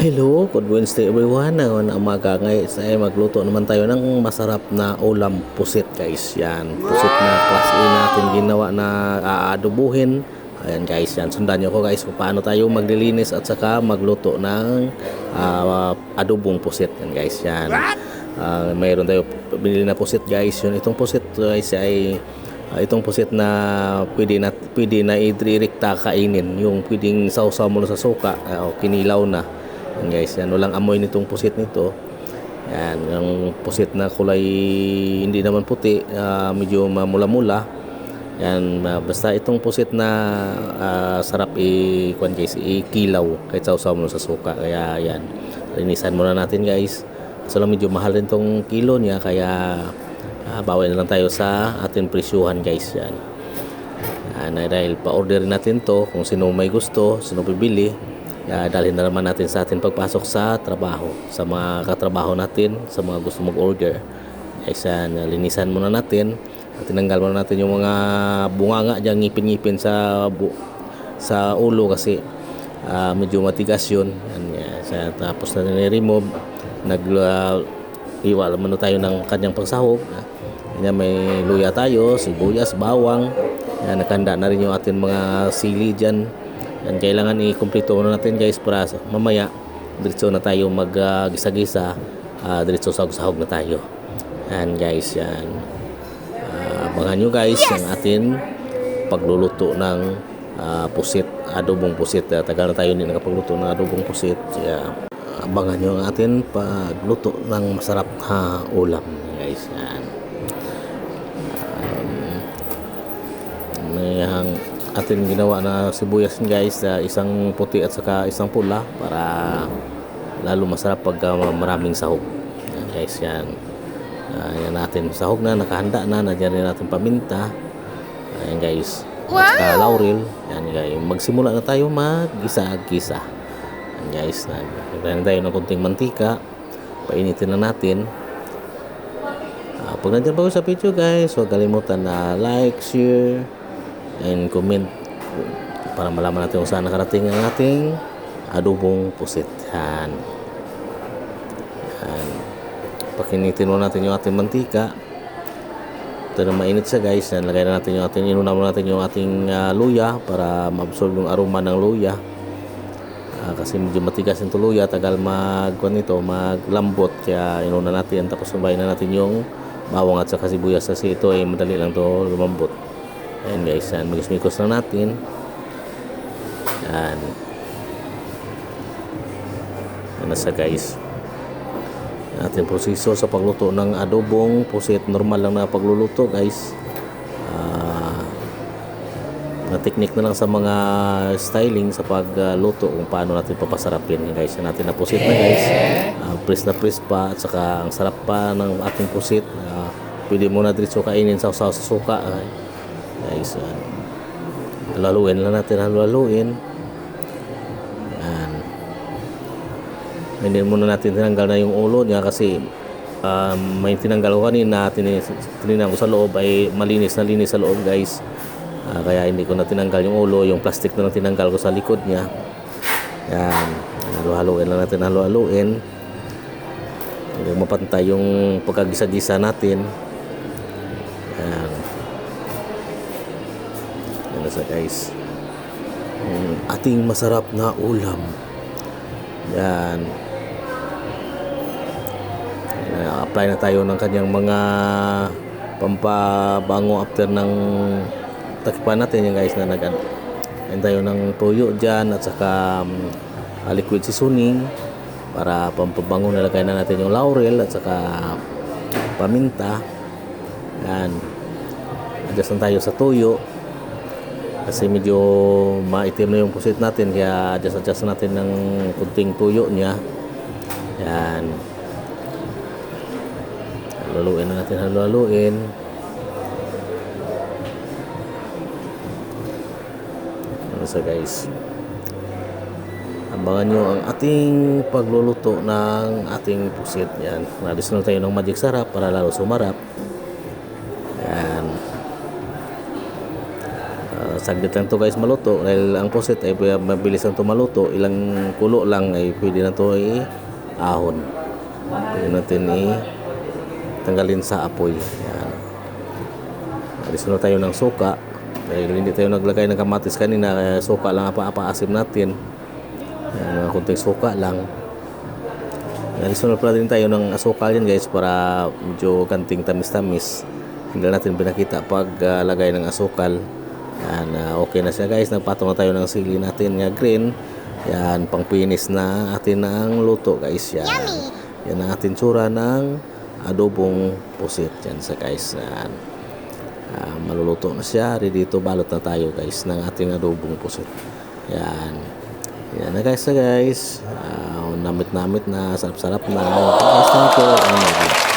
Hello, good Wednesday everyone. Ngayon ang umaga ngayon ay magluto naman tayo ng masarap na ulam pusit guys. Yan, pusit na class A natin ginawa na aadobuhin. Ayan guys, yan. Sundan nyo ko guys kung paano tayo maglilinis at saka magluto ng ah, adobong pusit. Yan guys, yan. Ah, mayroon tayo binili na pusit guys. Yun, itong pusit guys ay ah, itong pusit na pwede na pwede na idirikta kainin yung pwedeng sausaw mo sa suka ah, o kinilaw na yan guys, yan. Walang amoy nitong pusit nito. Yan, yung pusit na kulay hindi naman puti, ah, medyo mamula-mula. Yan, ah, basta itong pusit na ah, sarap i kwan guys, ikilaw kahit sausaw mo sa suka. Kaya yan, linisan muna natin guys. So lang medyo mahal rin tong kilo niya kaya ah, bawi na lang tayo sa ating presyuhan guys yan. Ay dahil pa-order natin to kung sino may gusto, sino bibili. Ya, dalhin na naman natin sa ating pagpasok sa trabaho, sa mga katrabaho natin, sa mga gusto mag-order. Guys, yan, linisan muna natin. At tinanggal muna natin yung mga bunganga diyan ngipin-ngipin sa bu- sa ulo kasi ah, medyo matigas yun. Yan, yan. Sa- tapos na ni-remove, nag uh, iwala muna tayo ng kanyang pagsahog. Yan, may luya tayo, sibuyas, bawang. Yan, nakanda na rin yung ating mga sili dyan. Yan, kailangan i-complete muna natin guys para sa- mamaya diretso na tayo mag uh, uh, diretso sahog-sahog na tayo. Yan guys, yan. Ah, abangan nyo guys ang atin pagluluto ng ah, pusit, adobong pusit. Uh, tagal na tayo hindi nakapagluto ng adobong pusit. Kaya abangan nyo ang atin pagluto ng masarap na ulam guys. Yan. may ang atin ginawa na sibuyas guys na isang puti at saka isang pula para lalo masarap pag uh, maraming sahog. Yan guys yan. Ah, yan natin. Sahog na nakahanda na nandiyan rin natin paminta. Ayan guys. At saka laurel. Yan guys. Magsimula na tayo mag-gisa-gisa yan guys. Nagkain tayo ng kunting mantika. Painitin na natin. Ah, pag nandiyan pa sa video guys huwag kalimutan na like, share and comment para malaman natin kung saan nakarating ang ating adobong pusit. Yan. Pakinitin mo natin yung ating mantika. Ito na mainit siya guys. Yan. Lagay na natin yung ating, inuna mo natin yung ating ah, luya para ma-absorb yung aroma ng luya. Ah, kasi medyo matigas yung luya. Tagal mag, nito, maglambot. Kaya inuna natin. Tapos subayin na natin yung bawang at saka sibuyas. Kasi ito ay madali lang to lumambot. Ayan guys, yan. Magis-mikos na natin. Yan. Yan na siya guys. Ating proseso sa pagluto ng adobong pusit. Normal lang na pagluluto guys. Ah, na technique na lang sa mga styling sa pagluto kung paano natin papasarapin guys. Natin na pusit na guys. Ah, press na press pa at saka ang sarap pa ng ating pusit. Ah, pwede mo na diretso kainin sa sa suka. ah guys yan. halaluin lang natin halaluin yan hindi muna natin tinanggal na yung ulo niya kasi um, may tinanggal ko kanina tin tinignan ko sa loob ay malinis na linis sa loob guys. Ah, kaya hindi ko na tinanggal yung ulo yung plastic na tinanggal ko sa likod niya. Yan halu-haluin lang natin hanggang mapantay yung pagkagisa-gisa natin siya guys. Yung ating masarap na ulam. Yan. Apply na tayo ng kanyang mga pampabango after ng takipan natin yan guys na nag yan tayo ng tuyo dyan at saka um, liquid seasoning para pampabango nalagay na natin yung laurel at saka paminta. Yan. Adjust tayo sa tuyo kasi medyo maitim na yung pusit natin kaya adjust adjust natin ng kunting tuyo niya. Yan. Haluin na natin haluin ano sa guys? Abangan nyo ang ating pagluluto ng ating pusit. Yan. Na-additional tayo ng magic sarap para lalo sumarap saglit lang to guys maluto. Dahil ang pusit ay mabilis lang to maluto. Ilang kulo lang ay pwede na to i ahon. Pwede natin i tanggalin sa apoy. Yan. Additional tayo ng suka. Dahil hindi tayo naglagay ng kamatis kanina kaya suka lang apa-apa-asim natin. Yan, mga kunting suka lang. Additional pala din tayo ng asukal yan guys para medyo kanting tamis-tamis. Hindi natin pinakita pag ah, lagay ng asukal yan ah, okay na siya guys. Nagpatong na tayo ng sili natin nga green. Yan pang finish na atin ang luto guys. Yan. Yan ang ating tsura ng adobong pusit. Yan sa guys. Yan. Ah, maluluto na siya. Ready to balot na tayo guys ng ating adobong pusit. Yan. Yan na guys na guys. Ah, namit namit na. Sarap sarap na guys thank you